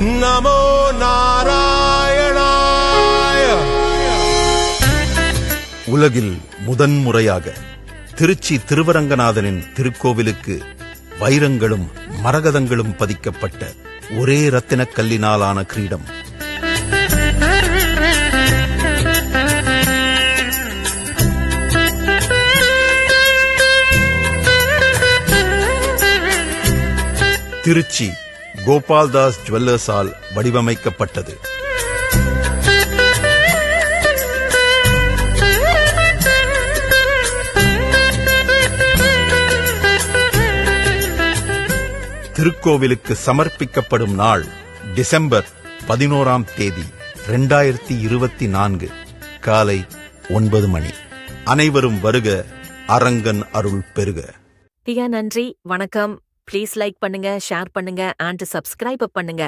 நமோ நாராயணாய. உலகில் முதன்முறையாக திருச்சி திருவரங்கநாதனின் திருக்கோவிலுக்கு வைரங்களும் மரகதங்களும் பதிக்கப்பட்ட ஒரே ரத்தினக் கல்லினாலான கிரீடம். திருச்சி கோபால்தாஸ் ஜுவல்லர்ஸால் வடிவமைக்கப்பட்டது. திருக்கோவிலுக்கு சமர்ப்பிக்கப்படும் நாள் டிசம்பர் பதினோராம் தேதி இரண்டாயிரத்தி இருபத்தி நான்கு காலை ஒன்பது மணி. அனைவரும் வருக அரங்கன் அருள் பெருக நன்றி வணக்கம். ப்ளீஸ் லைக் பண்ணுங்க ஷேர் பண்ணுங்க அண்ட் சப்ஸ்கிரைப் பண்ணுங்க.